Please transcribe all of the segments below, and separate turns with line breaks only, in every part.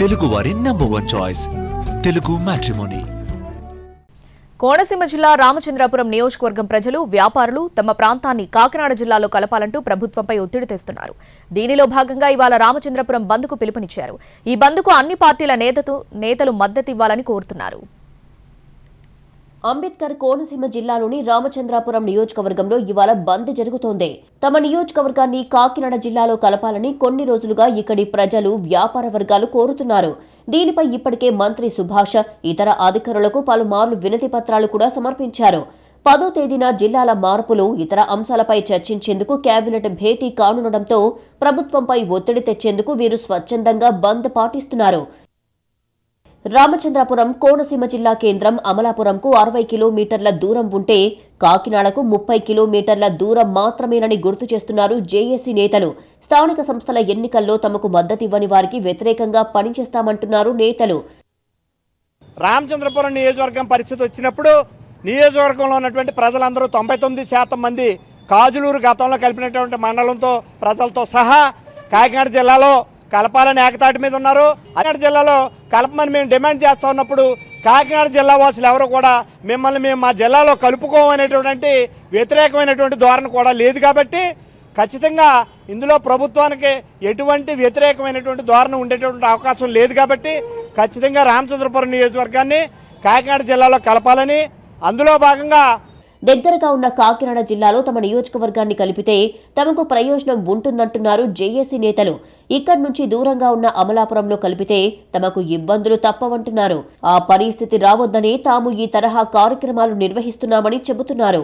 తెలుగువారి number one choice Telugu matrimony
Konaseema జిల్లా రామచంద్రాపురం నియోజకవర్గం ప్రజలు వ్యాపారులు తమ ప్రాంతాన్ని కాకినాడ జిల్లాలో కలపాలంటూ ప్రభుత్వంపై ఒత్తిడి తెస్తున్నారు. దీనిలో భాగంగా ఇవాళ రామచంద్రపురం బంద్కు పిలుపునిచ్చారు. ఈ బంద్కు అన్ని పార్టీల నేతలు నేతలు మద్దతివ్వాలని కోరుతున్నారు.
అంబేద్కర్ కోనసీమ జిల్లాలోని రామచంద్రాపురం నియోజకవర్గంలో ఇవాళ బంద్ జరుగుతోంది. తమ నియోజకవర్గాన్ని కాకినాడ జిల్లాలో కలపాలని కొన్ని రోజులుగా ఇక్కడి ప్రజలు వ్యాపార వర్గాలు కోరుతున్నారు. దీనిపై ఇప్పటికే మంత్రి సుభాష ఇతర అధికారులకు పలుమార్లు వినతి పత్రాలు కూడా సమర్పించారు. పదో తేదీన జిల్లాల మార్పులు ఇతర అంశాలపై చర్చించేందుకు కేబినెట్ భేటీ కానుండటంతో ప్రభుత్వంపై ఒత్తిడి తెచ్చేందుకు వీరు స్వచ్ఛందంగా బంద్ పాటిస్తున్నారు. రామచంద్రపురం కోనసీమ జిల్లా కేంద్రం అమలాపురంకు అరవై కిలోమీటర్ల దూరం ఉంటే కాకినాడకు ముప్పై కిలోమీటర్ల దూరం మాత్రమేనని గుర్తు చేస్తున్నారు జేఏసీ నేతలు. స్థానిక సంస్థల ఎన్నికల్లో తమకు మద్దతివ్వని వారికి వ్యతిరేకంగా పనిచేస్తామంటున్నారు నేతలు.
రామచంద్రపురం నియోజకవర్గం పరిస్థితి వచ్చినప్పుడు నియోజకవర్గంలో ఉన్నటువంటి ప్రజలందరూ తొంభై తొమ్మిది శాతం మంది కాజులూరు గతంలో కలిపినటువంటి మండలంతో ప్రజలతో సహా కాకినాడ జిల్లాలో కలపాలని ఏకతాటి మీద ఉన్నారు. కాకినాడ జిల్లాలో కలపమని మేము డిమాండ్ చేస్తూ ఉన్నప్పుడు కాకినాడ జిల్లా వాసులు ఎవరు కూడా మిమ్మల్ని మేము మా జిల్లాలో కలుపుకోమనేటువంటి వ్యతిరేకమైనటువంటి ధోరణి కూడా లేదు కాబట్టి ఖచ్చితంగా ఇందులో ప్రభుత్వానికి ఎటువంటి వ్యతిరేకమైనటువంటి ధోరణి ఉండేటువంటి అవకాశం లేదు కాబట్టి ఖచ్చితంగా రామచంద్రపురం నియోజకవర్గాన్ని కాకినాడ జిల్లాలో కలపాలని అందులో భాగంగా
దగ్గరగా ఉన్న కాకినాడ జిల్లాలో తమ నియోజకవర్గాన్ని కలిపితే తమకు ప్రయోజనం ఉంటుందంటున్నారు జేఏసీ నేతలు. ఇక్కడి నుంచి దూరంగా ఉన్న అమలాపురంలో కలిపితే తమకు ఇబ్బందులు తప్పవంటున్నారు. ఆ పరిస్థితి రావద్దని తాము ఈ తరహా కార్యక్రమాలు నిర్వహిస్తున్నామని చెబుతున్నారు.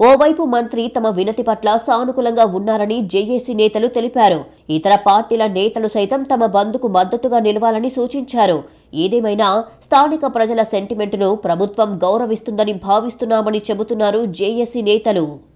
ఓవైపు మంత్రి తమ వినతి పట్ల సానుకూలంగా ఉన్నారని జేఏసీ నేతలు తెలిపారు. ఇతర పార్టీల నేతలు సైతం తమ బంద్కు మద్దతుగా నిలవాలని సూచించారు. ఏదేమైనా స్థానిక ప్రజల సెంటిమెంటును ప్రభుత్వం గౌరవిస్తుందని భావిస్తున్నామని చెబుతున్నారు జేఏసీ నేతలు.